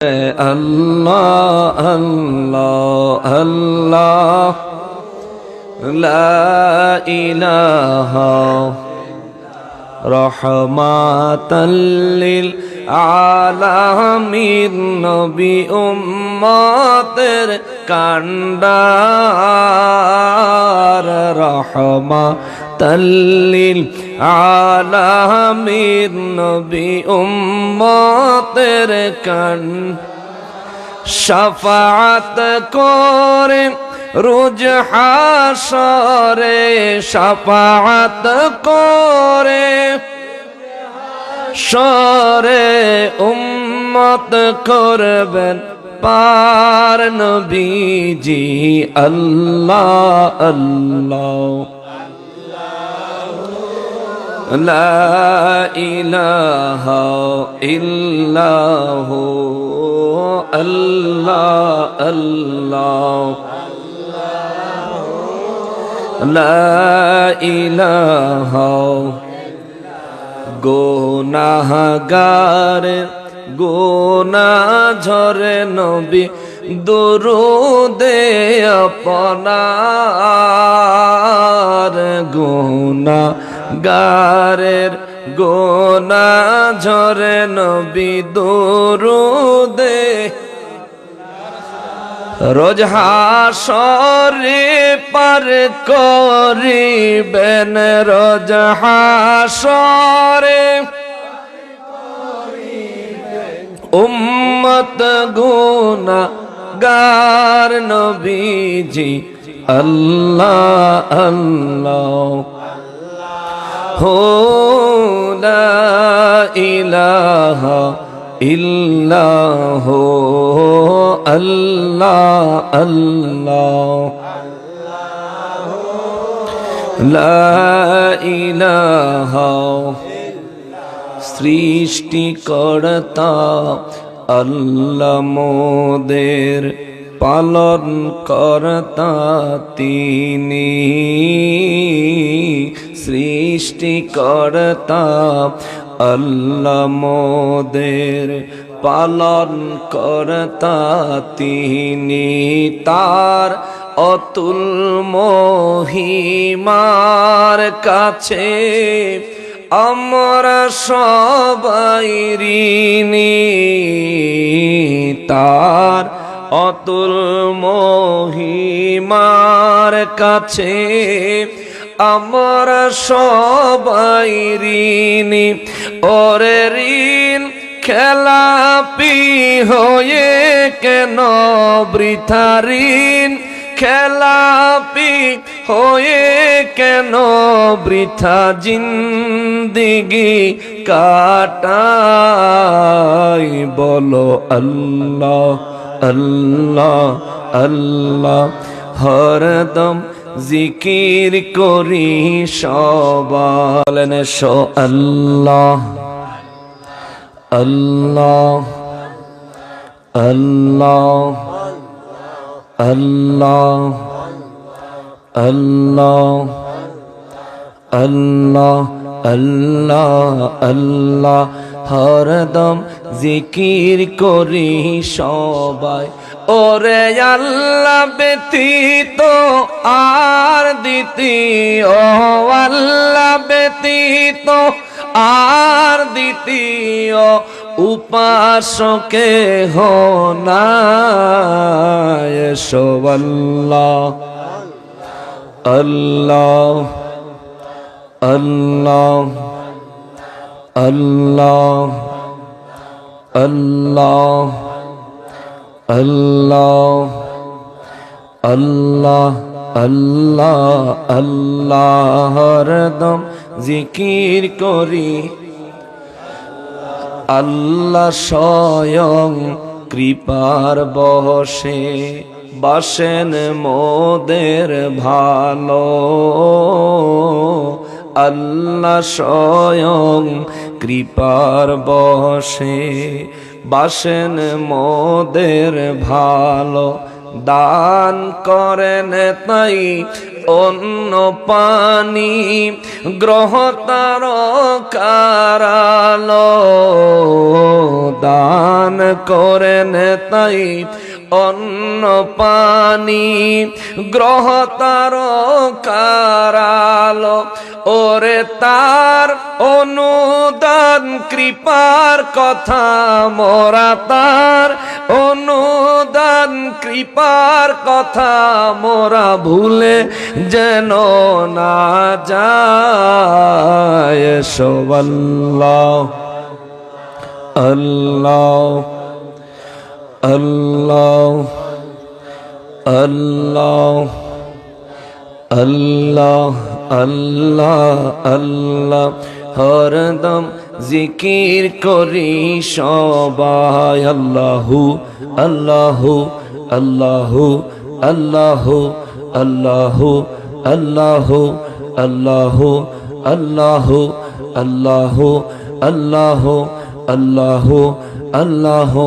আল্লাহ আল্লাহ আল্লাহ লা ইলাহা রহমাতাল্লিল আলামিন নবী উম্মতের কান্ডার রহমাতাল্লিল আলামিন নবী উম্মতের কান। শাফাত করে, রোজ হাসরে শাফাত করে। সরে উম্মত করবেন পার নবীজি, আল্লাহ আল্লাহ। لا إله إلا هو الله الله لا إله গোনাগার গোনা ঝরে নবী দুরুদে আপনার গোনা গারের গোনা ঝরে নবী দুরুদে। রোজ হাসরে পার করিবেন, রোজ হাসরে উম্মত গুনা গার নবীজি, আল্লাহ আল্লাহ। لا إله إلا هو الله الله لا إله সৃষ্টিকর্তা আল্লাহ মোদের পালন কর্তা তিনি। সৃষ্টিকর্তা আল্লাহ মোদের পালন কর্তা তিনি। তার অতুল মহিমার কাছে আমরা সবাই ঋণী। তার অতুল মহিমার কাছে আমরা সবাই ঋণী। ওরে ঋণ খেলাপি হয়ে কেন বৃথা ঋণ? খেলাপি হয়ে কেন বৃথা জিন্দিগি কাটাই? বলো আল্লাহ। আল্লাহ আল্লাহ হরদম জিকির করি সবালেন শো আল্লাহ আল্লাহ আল্লাহ আল্লাহ আল্লাহ আল্লাহ আল্লাহ আল্লাহ। হরদম জিকির করি সবাই। ওরে আল্লাহ ব্যতীত আর দ্বিতীয়, আল্লাহ ব্যতীত আর দ্বিতীয় উপাসকে হনায় সোবাল্লাহ আল্লাহ আল্লাহ। আল্লাহ আল্লাহ আল্লাহ আল্লাহ আল্লাহ আল্লাহ হরদম জিকির করি। আল্লাহ স্বয়ং কৃপার বসে বাসেন মোদের ভালো। আল্লাহ স্বয়ং কৃপার বসে বাসেন মোদের ভালো, দান করেন তাই অন্য পানি, গ্রহ তার কারালো, দান করেন তাই অন্য পানি, গ্রহ তার কারালো। ওরে তার অনুদান, কৃপার কথা মোরা তার। অনুদান, কৃপার কথা মোরা ভুলে যেন না যায়। সোবাল্লাহ আল্লাহ। আল্লাহ আল্লাহ আল্লাহ আল্লাহ আল্লাহ হরদম জিকির করি সবাই আল্লাহু আল্লাহু আল্লাহু আল্লাহু আল্লাহু আল্লাহু আল্লাহু আল্লাহু আল্লাহু আল্লাহু আল্লাহু আল্লাহু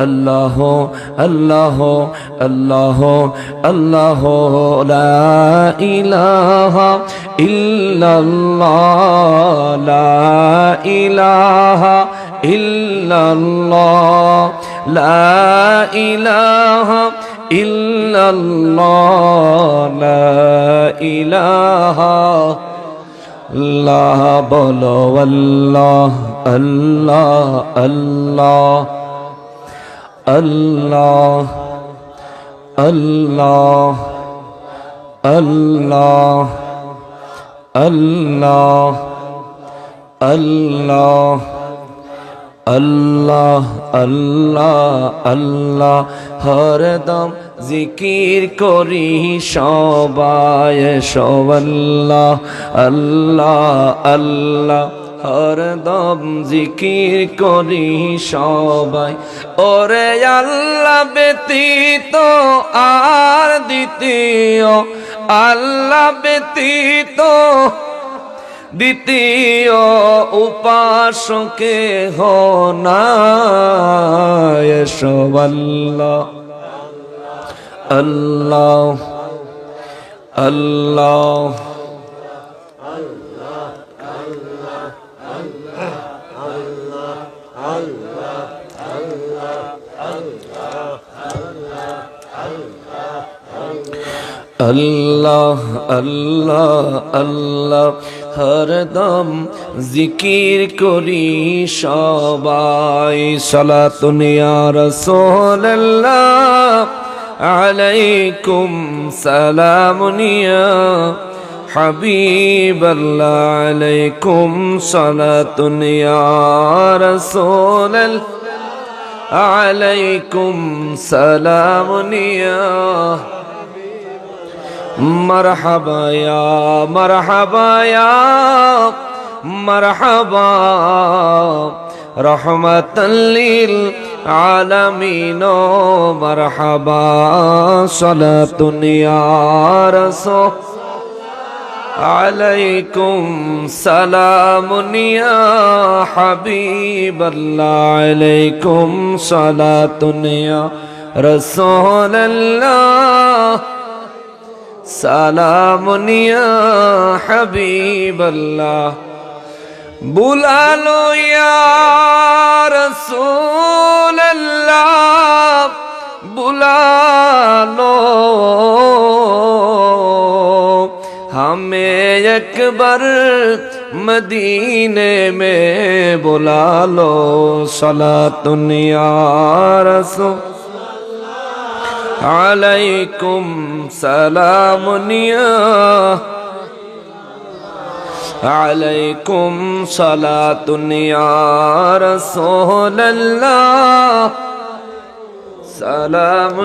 الله الله الله الله لا إله إلا الله لا إله إلا الله لا إله إلا الله لا إله لا بلو الله الله الله আল্লাহ আল্লাহ আল্লাহ আল্লাহ আল্লাহ আল্লাহ আল্লাহ আল্লাহ। হরদম জিকির করি সবায় সব আল্লাহ আল্লাহ আল্লাহ। হরদম জিকির করি সবাই। ওরে আল্লাহ ব্যতীত আর দ্বিতীয়, আল্লাহ ব্যতীত দ্বিতীয় উপাসকে হনায় সবাল্লাহ আল্লাহ আল্লাহ। আল্লাহ আল্লাহ আল্লাহ হরদম জিকির করি সবাই। সালাতুনিয়া রসোল্লাহ আলাইকুম সালামুনিয়া حبيب الله عليكم صلاة يا رسول الله عليكم سلام يا مرحبا يا مرحبا يا مرحبا رحمة للعالمين مرحبا صلاة يا رسول عليكم سلام يا حبيب الله. عليكم صلاة يا رسول الله. سلام يا حبيب الله. بلا लो या एक बार मदीने में बुला लो सला दुनिया रसो अलैकुम सलाम अलैकुम सला दुनिया रसोल्ला सलाम